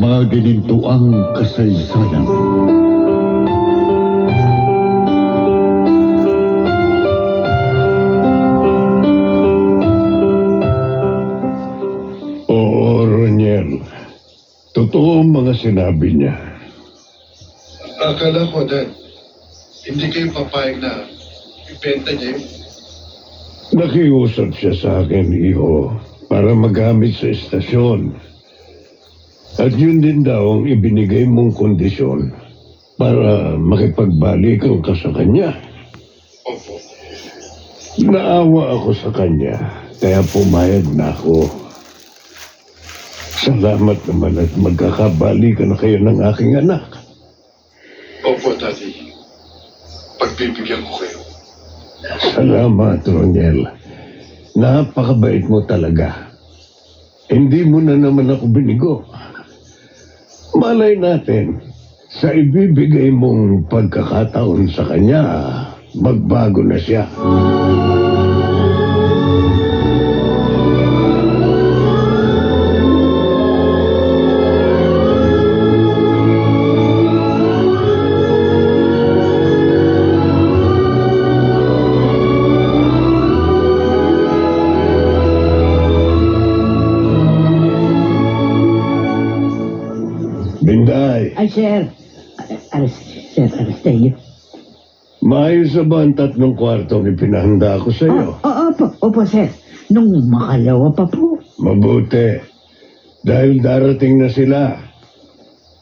mga ginintuang kasaysayan. Oo, Roniel. Totoo ang mga sinabi niya. Akala ko, Dad, hindi kayo papayag na ibenta niya yun. Nakiusap siya sa akin, iho, para magamit sa estasyon. At yun din daw ang ibinigay mong kondisyon para makipagbalikan ka sa kanya. Opo. Naawa ako sa kanya, kaya pumayag na ako. Salamat naman at magkakabalikan na kayo ng aking anak. Opo, Daddy. Pagbibigyan ko kayo. Salamat, Roniel. Napakabait mo talaga. Hindi mo na naman ako binigo. Malay natin, sa ibibigay mong pagkakataon sa kanya, magbago na siya. Binday, Ay, sir. Aras, sir, Arasteo. maayos na ba ang tatlong kwartong ipinahanda ko sa iyo? Oh, opo, opo, sir. Nung makalawa pa po. Mabuti. Dahil darating na sila.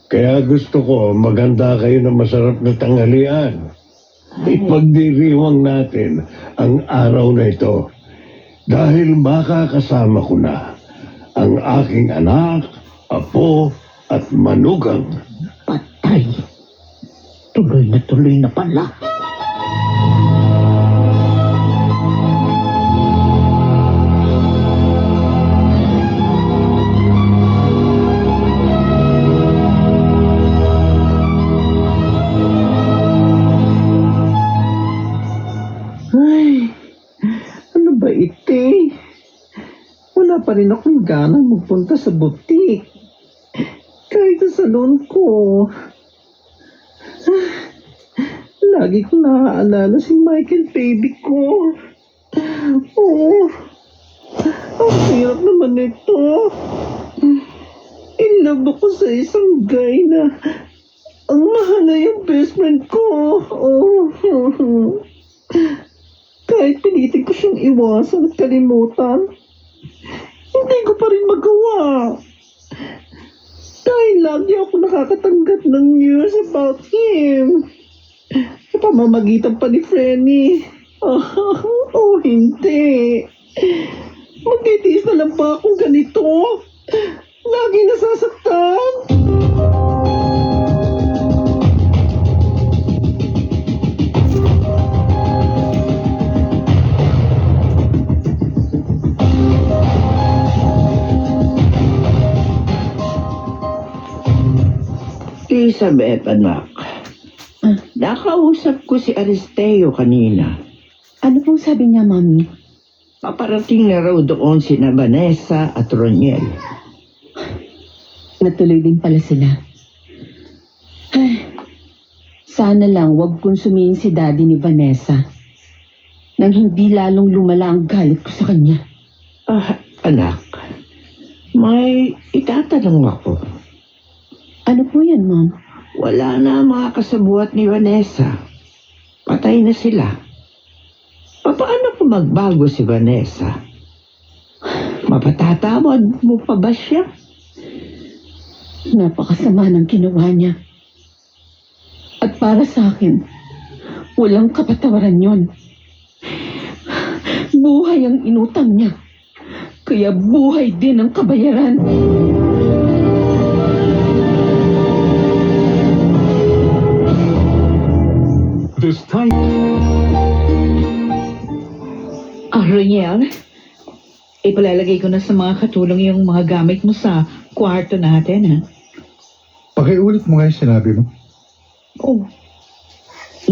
Kaya gusto ko maganda kayo ng masarap na tanghalian. Ipagdiriwang natin ang araw na ito. Dahil makakasama ko na ang aking anak, apo, at manugang. Tuloy na tuloy na pala. Ano ba ite? Wala pa rin akong ganang magpunta sa butik. Kahit sa salon ko. Ah, Lagi ko naaalala si Michael baby ko. Oh, ang hirap naman nito. In love ako sa isang guy na ang mahal na yung best friend ko. Oh. Kahit pilitin ko siyang iwasan at kalimutan, hindi ko pa rin magawa. Dahil lagi ako nakakatanggap ng news about him. Sa pamamagitan pa ni Frenny. Oh, oh, hindi. Magtitiis na lang ba akong ganito? Lagi nasasaktan. Elizabeth, anak. Nakausap ko si Aristeo kanina. Ano pong sabi niya, Mami? Paparating na raw doon si Vanessa at Roniel. Natuloy din pala sila. Ay, sana lang wag konsumihin si Daddy ni Vanessa. Nang hindi lalong lumala ang galit ko sa kanya. Ah, anak. May itatanong ako. Ano po yan, Mom? Wala na ang mga kasabuat ni Vanessa. Patay na sila. Paano kung magbago si Vanessa? Mapatatawad mo pa ba siya? Napakasama ng ginawa niya. At para sa akin, walang kapatawaran yon. Buhay ang inutang niya. Kaya buhay din ang kabayaran. This time, Ah, Roniel, ipalalagay ko na sa mga katulong yung mga gamit mo sa kwarto natin, ha? Pakiulit mo nga yung sinabi mo. Oh,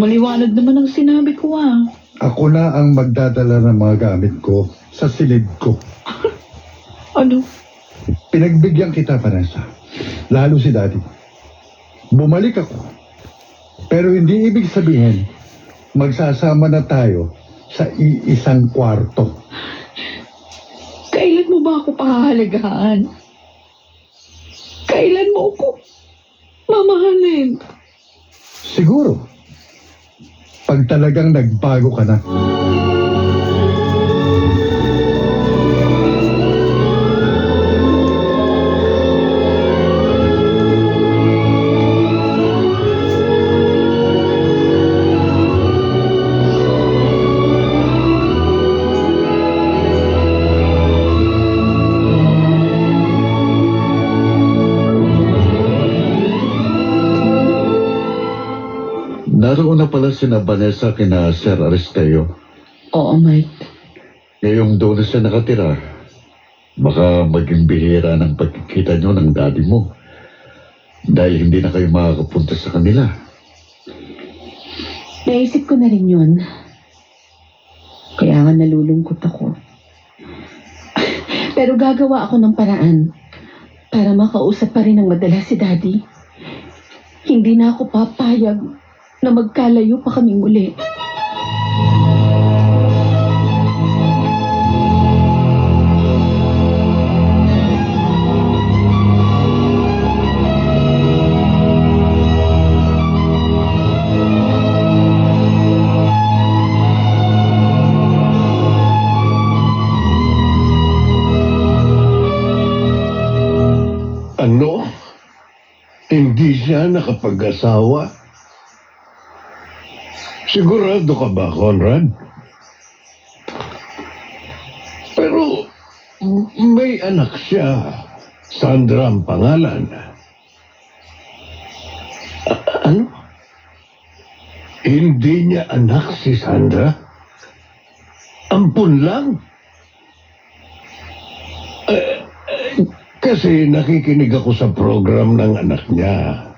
maliwanag naman ang sinabi ko, ah. Ako na ang magdadala ng mga gamit ko sa silid ko. Ano? Pinagbigyan kita, Vanessa. Lalo si Daddy. Bumalik ako. Pero hindi ibig sabihin, magsasama na tayo sa iisang kwarto. Kailan mo ba ako pahahalagahan? Kailan mo ako mamahalin? Siguro, pag talagang nagbago ka na. Naroon na pala si na Vanessa kina Sir Aristeo. Oo, Mike. Ngayong doon na siya nakatira, baka maging bihira ng pagkikita nyo ng daddy mo. Dahil hindi na kayo makakapunta sa kanila. Naisip ko na rin yun. Kaya nga nalulungkot ako. Pero gagawa ako ng paraan para makausap pa rin ng madalas si Daddy. Hindi na ako papayag na magkalayo pa kami muli. Ano? Hindi siya nakapag-asawa? Sigurado ka ba, Conrad? Pero may anak siya. Sandra ang pangalan. A- ano? Hindi niya anak si Sandra? Ampun lang? Eh, eh, kasi nakikinig ako sa program ng anak niya.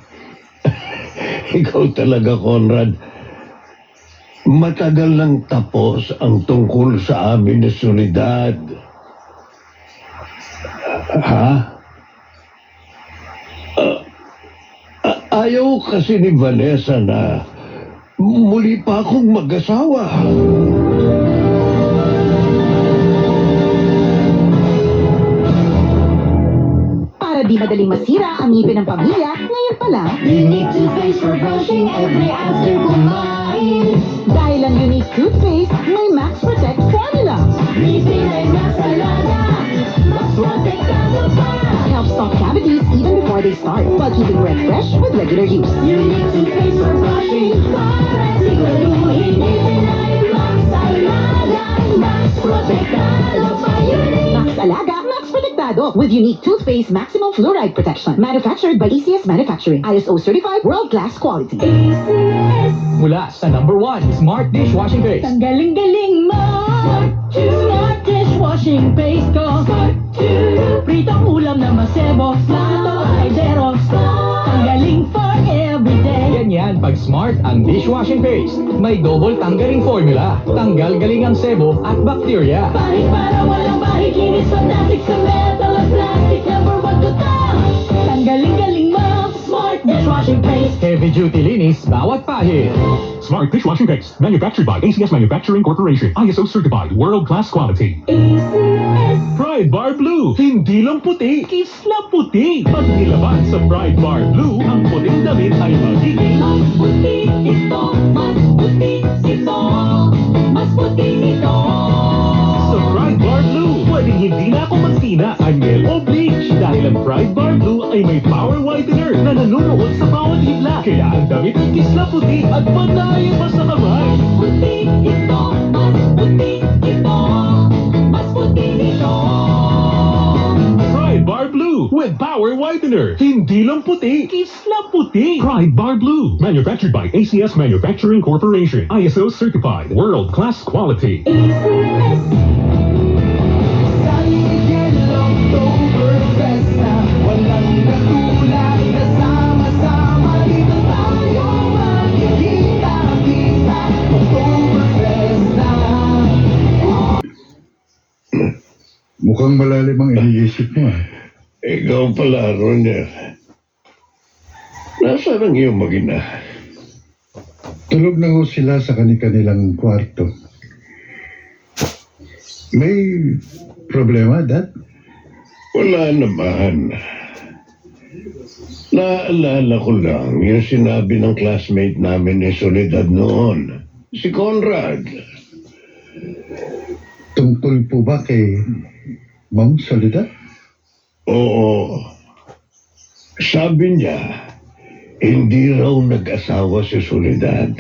Ikaw talaga, Conrad. Matagal nang tapos ang tungkol sa amin na solidad. Ha? Ah, ayaw kasi ni Vanessa na muli pa akong mag-asawa. Para di madaling masira ang ngipin ng pamilya, ngayon pa lang, Unique toothpaste for brushing every after kumain. dahil ang unique toothpaste, may Max Protect formula. Ngipin ay masalaga, mas protektado pa. Helps stop cavities even before they start, while keeping breath fresh with regular use. Unique toothpaste for brushing, para siguraduhin ngipin ay masalaga, mas protektado pa. Unique. Max Alaga, Max Protectado with unique toothpaste maximum fluoride protection. Manufactured by ECS Manufacturing. ISO certified world-class quality. Mula sa number one, Smart Dishwashing Paste. Ang galing-galing mo Smart dishwashing paste ko Pritong ulam na masebo Plato Ganyan pag Smart ang dishwashing paste. May double tanggaling formula. Tanggal galing ang sebo at bakterya. Bahit para walang bahit Linis plastic sa metal at plastic dishwashing paste Heavy duty linis bawat pahit. Smart dishwashing paste, manufactured by ACS Manufacturing Corporation, ISO certified, world-class quality. Pride Bar Blue, hindi lang puti, kisla puti. Pag nilaban sa Pride Bar Blue, ang puting damit ay magiging Mas puti ito Mas puti ito Mas puti ito sa Pride Bar Blue. Pwedeng hindi na ako magtina, anyel o bleach. Dahil ang Pride Bar Blue ay may power whitener na nanunuot sa bawat hibla. Kaya ang damit ay kisla puti at panayin pa sa kamay. puti ito, mas puti ito, mas puti ito. Pride Bar Blue with Power Whitener. Hindi lang puti, kisla puti. Pride Bar Blue. Manufactured by ACS Manufacturing Corporation. ISO certified. World class quality. Mukhang malalim ang iniisip mo. ah. Ikaw pala, Roger. Nasaan ang iyong magina? Tulog na ho sila sa kanilang kwarto. May problema, Dad? Wala naman. Naalala ko lang yung sinabi ng classmate namin ni Soledad noon. Si Conrad. Tungkol po ba kay Ma'am Soledad? Oo. Sabi niya, hindi raw nag-asawa si Soledad.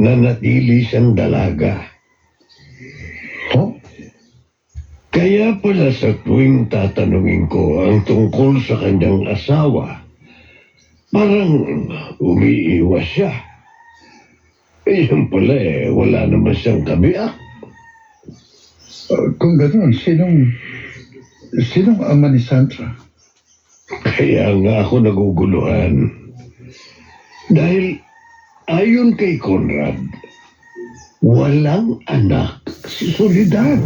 Nanatili siyang dalaga. Oh? Kaya pala sa tuwing tatanungin ko ang tungkol sa kanyang asawa, parang umiiwas siya. Eh, yun pala eh, wala naman siyang kabiak. Uh, kung gano'n, sinong... Sinong ama ni Sandra? Kaya nga ako naguguluhan. Dahil ayon kay Conrad, walang anak si Soledad.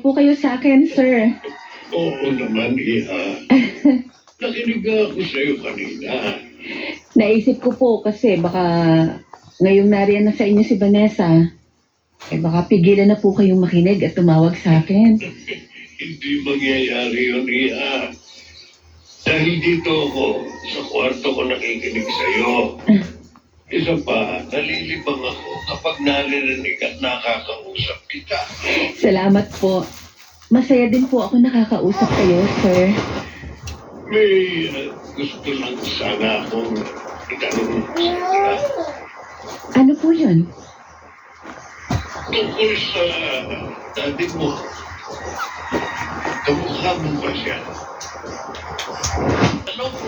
Po kayo sa akin, sir. Oo naman, Iha. Nakinig ako sa'yo kanina. Naisip ko po kasi baka ngayong nariyan na sa inyo si Vanessa, eh baka pigilan na po kayong makinig at tumawag sa akin. Hindi mangyayari yun, Iha. Dahil dito ako, sa kwarto ko nakikinig sa'yo. Isa pa, nalilibang ako kapag naririnig at nakakausap kita. Salamat po. Masaya din po ako nakakausap kayo, sir. May uh, gusto lang sana akong itanong sa Ano po yun? tungkol sa dati mo. Kamukha mo ba siya? Anong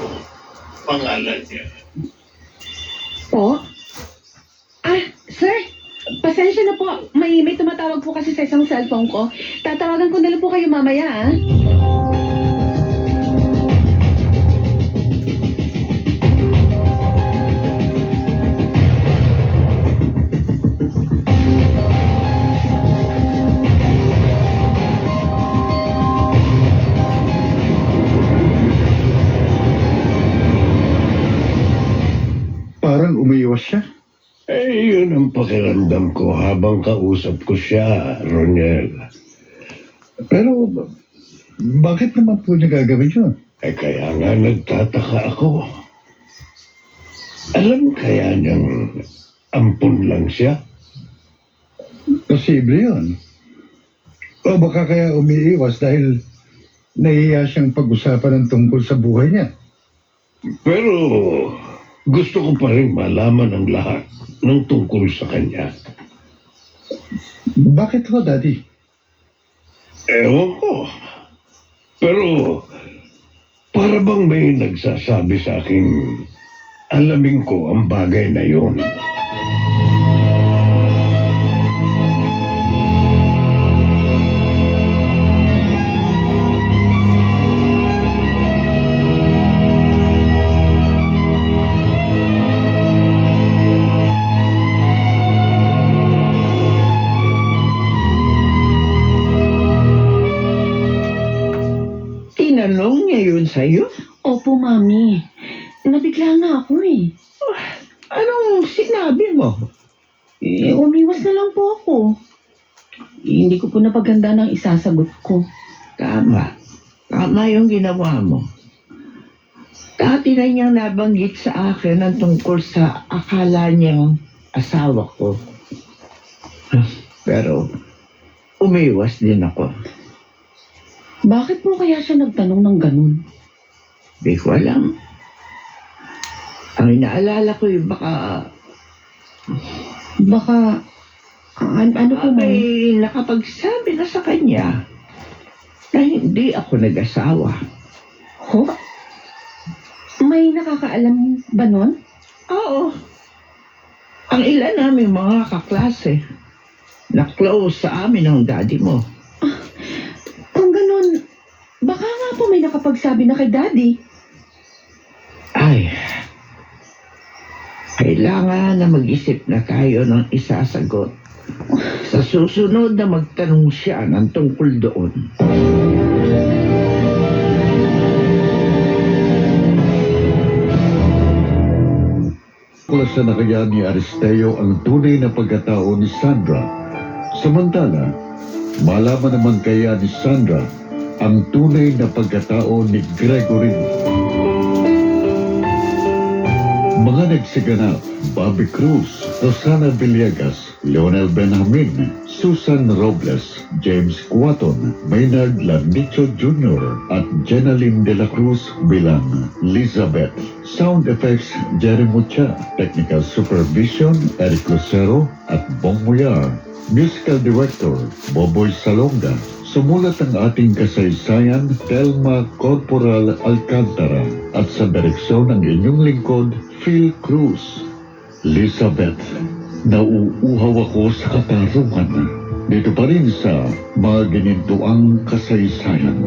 pangalan niya? Po? Ah, sir, pasensya na po. May, may tumatawag po kasi sa isang cellphone ko. Tatawagan ko na lang po kayo mamaya, ah. Umiiwas siya. Eh, yun ang pakiramdam ko habang kausap ko siya, Ronel. Pero, bakit naman po niya gagawin yun? Eh, kaya nga nagtataka ako. Alam kaya niyang ampun lang siya? Posible yun. O baka kaya umiiwas dahil nahiya siyang pag-usapan ng tungkol sa buhay niya. Pero gusto ko pa rin malaman ang lahat ng tungkol sa kanya. Bakit ho, Daddy? Ewan ko. Pero para bang may nagsasabi sa akin, alamin ko ang bagay na yun. Sa'yo? Opo, mami. Nabigla nga ako eh. Anong sinabi mo? Eh, umiwas na lang po ako. Eh, hindi ko po napaganda ng isasagot ko. Tama. Tama yung ginawa mo. Dati na niyang nabanggit sa akin ang tungkol sa akala niyang asawa ko. Pero, umiwas din ako. Bakit po kaya siya nagtanong ng ganun? Di ko alam. Ang inaalala ko yung baka Baka, an- ano mami? may nakapagsabi na sa kanya na hindi ako nag-asawa. Ho? May nakakaalam ba nun? Oo. Ang ilan namin mga kaklase na close sa amin ng daddy mo. Kung ganun, baka nga po may nakapagsabi na kay Daddy. Kailangan na mag-isip na tayo ng isasagot. Sa susunod na magtanong siya ng tungkol doon. Klasan na kaya ni Aristeo ang tunay na pagkatao ni Sandra. Samantala, malaman naman kaya ni Sandra ang tunay na pagkatao ni Gregory. Mga nagsiganap, Bobby Cruz, Rosana Villegas, Leonel Benjamin, Susan Robles, James Quaton, Maynard Lanicho Jr. at Jenaline De La Cruz bilang Elizabeth. Sound effects, Jerry Mucha. Technical supervision, Eric Lucero at Bong Muyar. Musical director, Boboy Salonga. Sumulat ang ating kasaysayan, Telma Corporal Alcantara. At sa direksyon ng inyong lingkod, Phil Cruz. Elizabeth, nauuhaw ako sa katarungan. Dito pa rin sa mga ginintuang kasaysayan.